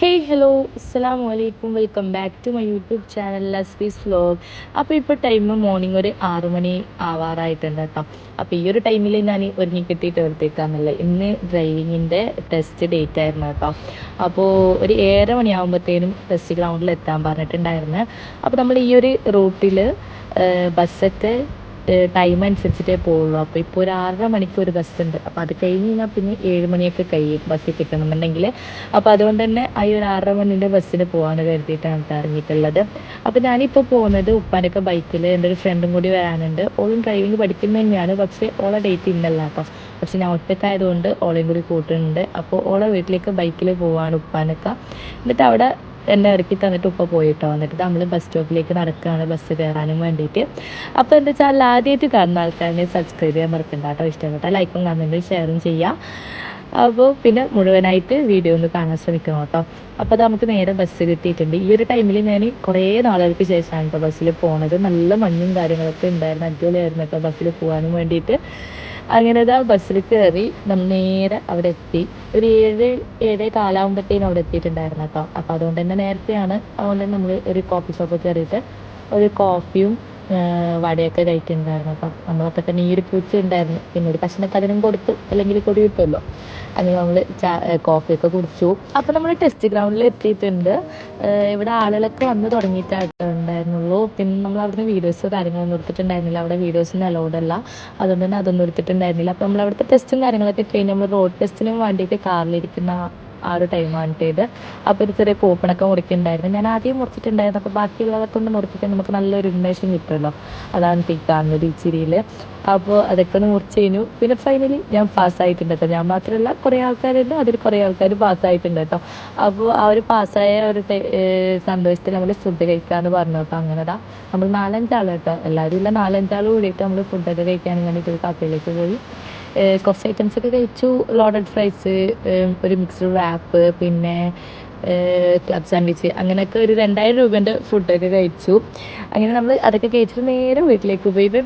Hey hello അസ്സാം വലൈക്കും welcome back to my YouTube channel ലസ്ബീസ് vlog അപ്പോൾ ഇപ്പോൾ ടൈം മോർണിംഗ് ഒരു ആറ് മണി ആവാറായിട്ടുണ്ട് കേട്ടോ അപ്പോൾ ഈ ഒരു ടൈമിൽ ഞാൻ ഒരുങ്ങി കെട്ടിയിട്ട് എടുത്തേക്കാന്നില്ല ഇന്ന് ഡ്രൈവിങ്ങിന്റെ ടെസ്റ്റ് ഡേറ്റ് ആയിരുന്നു കേട്ടോ അപ്പോൾ ഒരു ഏഴര മണിയാകുമ്പോഴത്തേനും ടെസ്റ്റ് ഗ്രൗണ്ടിൽ എത്താൻ പറഞ്ഞിട്ടുണ്ടായിരുന്നു. അപ്പോൾ നമ്മൾ ഈ ഒരു റൂട്ടിൽ ബസ്സൊക്കെ ടൈം അനുസരിച്ചിട്ടേ പോവുള്ളൂ. അപ്പോൾ ഇപ്പോൾ ഒരു ആറര മണിക്ക് ഒരു ബസ് ഉണ്ട്. അപ്പോൾ അത് കഴിഞ്ഞ് കഴിഞ്ഞാൽ പിന്നെ ഏഴ് മണിയൊക്കെ കഴിയും ബസ്സിൽ കിട്ടണമെന്നുണ്ടെങ്കിൽ അപ്പോൾ അതുകൊണ്ട് തന്നെ ആ ഒരു ആറര മണിന്റെ ബസ്സിന് പോവാന്ന് കരുതിയിട്ടാണ് ഇറങ്ങിയിട്ടുള്ളത് അപ്പോൾ ഞാനിപ്പോൾ പോകുന്നത് ഉപ്പാനൊക്കെ ബൈക്കിൽ എന്റെ ഒരു ഫ്രണ്ടും കൂടി വരാനുണ്ട്. ഓളും ഡ്രൈവിംഗ് പഠിക്കുന്നത് തന്നെയാണ്. പക്ഷേ ഓളെ ഡേറ്റ് ഇന്നല്ല അപ്പൊ. പക്ഷെ ഞാൻ ഒറ്റക്കായതുകൊണ്ട് ഓളെയും കൂടി കൂട്ടുന്നുണ്ട് അപ്പോൾ ഓളെ വീട്ടിലേക്ക് ബൈക്കിൽ പോവാണ് ഉപ്പാനൊക്കെ എന്നിട്ട് അവിടെ എന്നെ ഇറക്കി തന്നിട്ട് ഉപ്പ പോയിട്ടോ. എന്നിട്ട് നമ്മൾ ബസ് സ്റ്റോപ്പിലേക്ക് നടക്കുകയാണ് ബസ് കയറാനും വേണ്ടിയിട്ട് അപ്പോൾ എന്താ വെച്ചാൽ ആദ്യമായിട്ട് കാണുന്ന ആൾക്കാരെ സബ്സ്ക്രൈബ് ചെയ്യാൻ മറക്കണ്ട കേട്ടോ ഇഷ്ടപ്പെട്ട ലൈക്കും കമന്റും ഷെയറും ചെയ്യാം. അപ്പോൾ പിന്നെ മുഴുവനായിട്ട് വീഡിയോ ഒന്ന് കാണാൻ ശ്രമിക്കണം കേട്ടോ അപ്പോൾ അത് നമുക്ക് നേരെ ബസ് കിട്ടിയിട്ടുണ്ട് ഈ ഒരു ടൈമിൽ ഞാൻ കുറേ നാളുകൾക്ക് ശേഷമാണ് കേട്ടോ ബസ്സിൽ പോണത്. നല്ല മഞ്ഞും കാര്യങ്ങളൊക്കെ ഉണ്ടായിരുന്നു. അടിപൊളിയായിരുന്നു കേട്ടോ ബസ്സിൽ പോകാനും വേണ്ടിയിട്ട് അങ്ങനെ ഇതാ ബസ്സിൽ കയറി നമ്മൾ നേരെ അവിടെ എത്തി ഒരു ഏഴ് ഏഴ് കാലാവുമ്പത്തേനും അവിടെ എത്തിയിട്ടുണ്ടായിരുന്നു കേട്ടോ. അപ്പോൾ അതുകൊണ്ട് തന്നെ നേരത്തെയാണ് അതുകൊണ്ട് നമ്മൾ ഒരു കോഫി ഷോപ്പിൽ കയറിയിട്ട് ഒരു കോഫിയും വടയൊക്കെ കഴിക്കുന്നുണ്ടായിരുന്നു അപ്പം നമ്മളൊക്കെ തന്നെ ഈ ഒരു പൂച്ച ഉണ്ടായിരുന്നു. പിന്നെ ഒരു കഷ്ണക്കതിനും കൊടുത്തു. അല്ലെങ്കിൽ കൊടി കിട്ടുമല്ലോ അങ്ങനെ നമ്മൾ കോഫി കോഫിയൊക്കെ കുടിച്ചു. അപ്പോൾ നമ്മൾ ടെസ്റ്റ് ഗ്രൗണ്ടിൽ എത്തിയിട്ടുണ്ട്. ഇവിടെ ആളുകളൊക്കെ വന്ന് തുടങ്ങിയിട്ടുണ്ടായിരുന്നുള്ളൂ പിന്നെ നമ്മൾ അവിടുന്ന് വീഡിയോസ് കാര്യങ്ങളൊന്നും എടുത്തിട്ടുണ്ടായിരുന്നില്ല. അവിടെ വീഡിയോസിന് അലൗഡ് അല്ല. അതുകൊണ്ട് തന്നെ അതൊന്നും എടുത്തിട്ടുണ്ടായിരുന്നില്ല. അപ്പോൾ നമ്മൾ അവിടുത്തെ ടെസ്റ്റും കാര്യങ്ങളൊക്കെ കഴിഞ്ഞ് നമ്മൾ റോഡ് ടെസ്റ്റിനും വേണ്ടിയിട്ട് കാറിലിരിക്കുന്ന ആ ഒരു ടൈമാണ് ചെയ്ത് അപ്പോൾ ഒരു ചെറിയ കൂപ്പണൊക്കെ മുറിക്കുന്നുണ്ടായിരുന്നു. ഞാൻ ആദ്യം മുറിച്ചിട്ടുണ്ടായിരുന്നു. അപ്പോൾ ബാക്കിയുള്ളതൊക്കെ കൊണ്ട് മുറിച്ചിട്ട് നമുക്ക് നല്ലൊരു ഉന്മേഷം കിട്ടുമല്ലോ. അതാണ് ഈ കാണുന്നത് ഈ ചിരിയിൽ അപ്പോൾ അതൊക്കെ ഒന്ന് മുറിച്ച് കഴിഞ്ഞു. പിന്നെ ഫൈനലി ഞാൻ പാസ്സായിട്ടുണ്ട് ഞാൻ മാത്രമല്ല കുറേ ആൾക്കാരുണ്ട്. അതിൽ കുറേ ആൾക്കാർ പാസ്സായിട്ടുണ്ട് കേട്ടോ. അപ്പോൾ ആ ഒരു പാസ്സായ ഒരു സന്തോഷത്തിൽ നമ്മൾ ഫുഡ് കഴിക്കാമെന്ന് പറഞ്ഞു കേട്ടോ. അങ്ങനെതാ നമ്മൾ നാലഞ്ചാൾ കേട്ടോ. എല്ലാവരും ഇല്ല നാലഞ്ചാൾ കൂടിയിട്ട് നമ്മൾ ഫുഡൊക്കെ കഴിക്കാൻ വേണ്ടിയിട്ട് ഒരു കപ്പയിലേക്ക് പോയി. കുറച്ച് ഐറ്റംസ് ഒക്കെ കഴിച്ചു. ലോഡഡ് ഫ്രൈസ് ഒരു മിക്സ്ഡ് റാപ്പ് പിന്നെ ക്ലബ് സാൻഡ്വിച്ച് അങ്ങനെയൊക്കെ ഒരു രണ്ടായിരം രൂപേന്റെ ഫുഡൊക്കെ കഴിച്ചു. അങ്ങനെ നമ്മൾ അതൊക്കെ കഴിച്ചിട്ട് നേരെ വീട്ടിലേക്ക് പോയി.